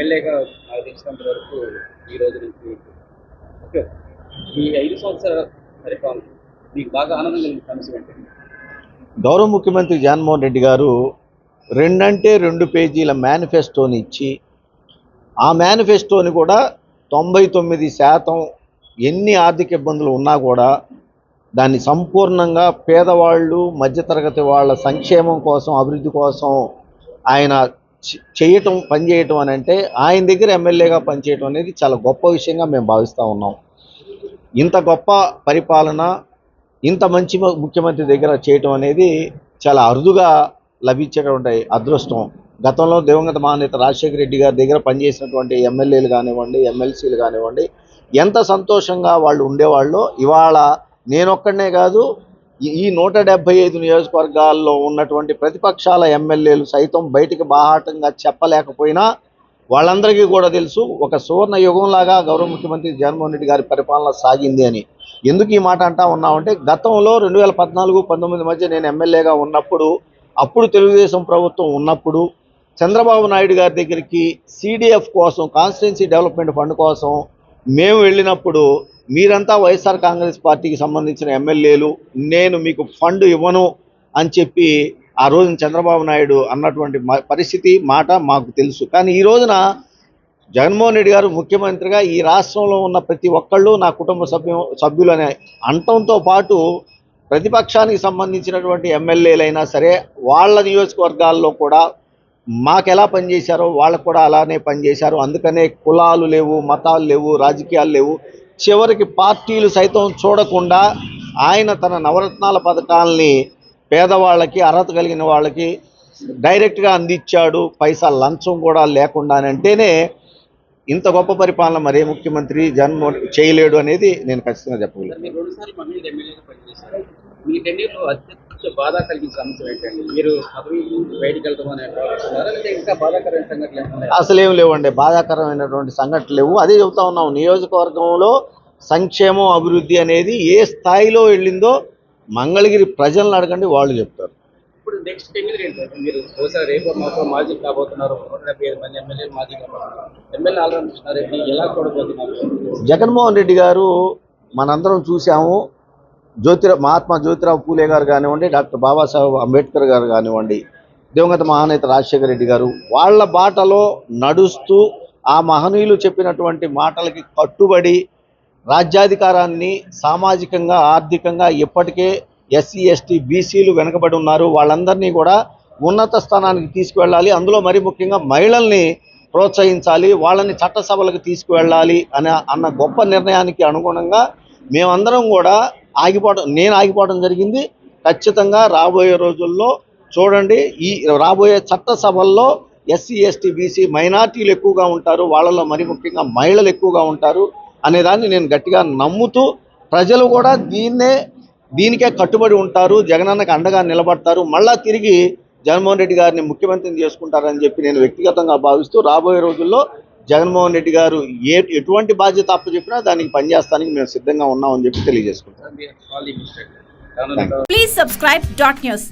ఎమ్మెల్యేగా నాకు తెలిసినంత వరకు ఈ రోజు నుంచి ఓకే. ఈ ఐదు సంవత్సరాల పరిపాలన మీకు బాగా ఆనందం కలిగిన సమస్య ఏంటండి గౌరవ ముఖ్యమంత్రి జగన్మోహన్ రెడ్డి గారు రెండంటే రెండు పేజీల మేనిఫెస్టోని ఇచ్చి ఆ మేనిఫెస్టోని కూడా తొంభై తొమ్మిది శాతం ఎన్ని ఆర్థిక ఇబ్బందులు ఉన్నా కూడా దాన్ని సంపూర్ణంగా పేదవాళ్ళు మధ్యతరగతి వాళ్ళ సంక్షేమం కోసం అభివృద్ధి కోసం ఆయన చేయటం పనిచేయటం అని అంటే ఆయన దగ్గర ఎమ్మెల్యేగా పనిచేయటం అనేది చాలా గొప్ప విషయంగా మేము భావిస్తూ ఉన్నాం. ఇంత గొప్ప పరిపాలన ఇంత మంచి ముఖ్యమంత్రి దగ్గర చేయటం అనేది చాలా అరుదుగా లభించేటువంటి అదృష్టం. గతంలో దివంగత మహానేత రాజశేఖర రెడ్డి గారి దగ్గర పనిచేసినటువంటి ఎమ్మెల్యేలు కానివ్వండి ఎమ్మెల్సీలు కానివ్వండి ఎంత సంతోషంగా వాళ్ళు ఉండేవాళ్ళో ఇవాళ నేనొక్కడనే కాదు ఈ- నూట డెబ్బై ఐదు నియోజకవర్గాల్లో ఉన్నటువంటి ప్రతిపక్షాల ఎమ్మెల్యేలు సైతం బయటికి బాహాటంగా చెప్పలేకపోయినా వాళ్ళందరికీ కూడా తెలుసు ఒక సువర్ణ యుగంలాగా గౌరవ ముఖ్యమంత్రి జగన్మోహన్ రెడ్డి గారి పరిపాలన సాగింది అని. ఎందుకు ఈ మాట అంటా ఉన్నామంటే గతంలో రెండు వేల పద్నాలుగు పంతొమ్మిది మధ్య నేను ఎమ్మెల్యేగా ఉన్నప్పుడు అప్పుడు తెలుగుదేశం ప్రభుత్వం ఉన్నప్పుడు చంద్రబాబు నాయుడు గారి దగ్గరికి సిడిఎఫ్ కోసం కాన్స్టిట్యున్సీ డెవలప్మెంట్ ఫండ్ కోసం మేము వెళ్ళినప్పుడు మీరంతా వైఎస్ఆర్ కాంగ్రెస్ పార్టీకి సంబంధించిన ఎమ్మెల్యేలు నేను మీకు ఫండ్ ఇవ్వను అని చెప్పి ఆ రోజున చంద్రబాబు నాయుడు అన్నటువంటి పరిస్థితి మాట మాకు తెలుసు. కానీ ఈ రోజున జగన్మోహన్ రెడ్డి గారు ముఖ్యమంత్రిగా ఈ రాష్ట్రంలో ఉన్న ప్రతి ఒక్కళ్ళు నా కుటుంబ సభ్యు సభ్యులు అనే అంటంతో పాటు ప్రతిపక్షానికి సంబంధించినటువంటి ఎమ్మెల్యేలైనా సరే వాళ్ళ నియోజకవర్గాల్లో కూడా మాకు ఎలా పనిచేశారో వాళ్ళకు కూడా అలానే పనిచేశారు అందుకనే కులాలు లేవు మతాలు లేవు రాజకీయాలు లేవు. చివరికి పార్టీలు సైతం చూడకుండా ఆయన తన నవరత్నాల పథకాల్ని పేదవాళ్ళకి అర్హత కలిగిన వాళ్ళకి డైరెక్ట్గా అందించాడు. పైసా లంచం కూడా లేకుండా అంటేనే ఇంత గొప్ప పరిపాలన మరే ముఖ్యమంత్రి జగన్మోహన్ చేయలేడు అనేది నేను ఖచ్చితంగా చెప్పగలను? అసలు ఏం లేవండి బాధాకరమైనటువంటి సంఘటనలు లేవు. అదే చెబుతా ఉన్నాం నియోజకవర్గంలో సంక్షేమం అభివృద్ధి అనేది ఏ స్థాయిలో వెళ్ళిందో మంగళగిరి ప్రజలను అడగండి వాళ్ళు చెప్తారు. ఇప్పుడు నెక్స్ట్ టెన్యూర్ ఏంటంటే మీరు బహుశా రేపు మాత్రం మాజీ కాబోతున్నారు నూట డెబ్బై ఐదు మంది ఎమ్మెల్యేలు మాజీ కాబోతున్నారు. ఎమ్మెల్యే ఆలరామకృష్ణారెడ్డి ఎలా చూడబోతున్నారు? జగన్మోహన్ రెడ్డి గారు మనందరం చూసాము జ్యోతిరా మహాత్మా జ్యోతిరావు పూలే గారు కానివ్వండి డాక్టర్ బాబాసాహెబ్ అంబేద్కర్ గారు కానివ్వండి దివంగత మహానేత రాజశేఖర రెడ్డి గారు వాళ్ళ బాటలో నడుస్తూ ఆ మహనీయులు చెప్పినటువంటి మాటలకి కట్టుబడి రాజ్యాధికారాన్ని సామాజికంగా ఆర్థికంగా ఇప్పటికే ఎస్సీ ఎస్టీ బీసీలు వెనుకబడి ఉన్నారు. వాళ్ళందరినీ కూడా ఉన్నత స్థానానికి తీసుకువెళ్ళాలి. అందులో మరి ముఖ్యంగా మహిళల్ని ప్రోత్సహించాలి. వాళ్ళని చట్టసభలకు తీసుకువెళ్ళాలి అనే అన్న గొప్ప నిర్ణయానికి అనుగుణంగా మేమందరం కూడా ఆగిపోవడం నేను ఆగిపోవడం జరిగింది. ఖచ్చితంగా రాబోయే రోజుల్లో చూడండి ఈ రాబోయే చట్టసభల్లో ఎస్సీ ఎస్టీ బీసీ మైనార్టీలు ఎక్కువగా ఉంటారు. వాళ్ళలో మరి ముఖ్యంగా మహిళలు ఎక్కువగా ఉంటారు అనేదాన్ని నేను గట్టిగా నమ్ముతూ ప్రజలు కూడా దీన్నే దీనికే కట్టుబడి ఉంటారు జగనన్నకి అండగా నిలబడతారు మళ్ళా తిరిగి జగన్మోహన్ రెడ్డి గారిని ముఖ్యమంత్రిని చేసుకుంటారని చెప్పి నేను వ్యక్తిగతంగా భావిస్తూ రాబోయే రోజుల్లో జగన్మోహన్ రెడ్డి గారు ఏ ఎటువంటి బాధ్యత అప్పచెప్పినా దానికి పనిచేస్తానికి మేము సిద్ధంగా ఉన్నామని చెప్పి తెలియజేసుకుంటాం Please subscribe dot news.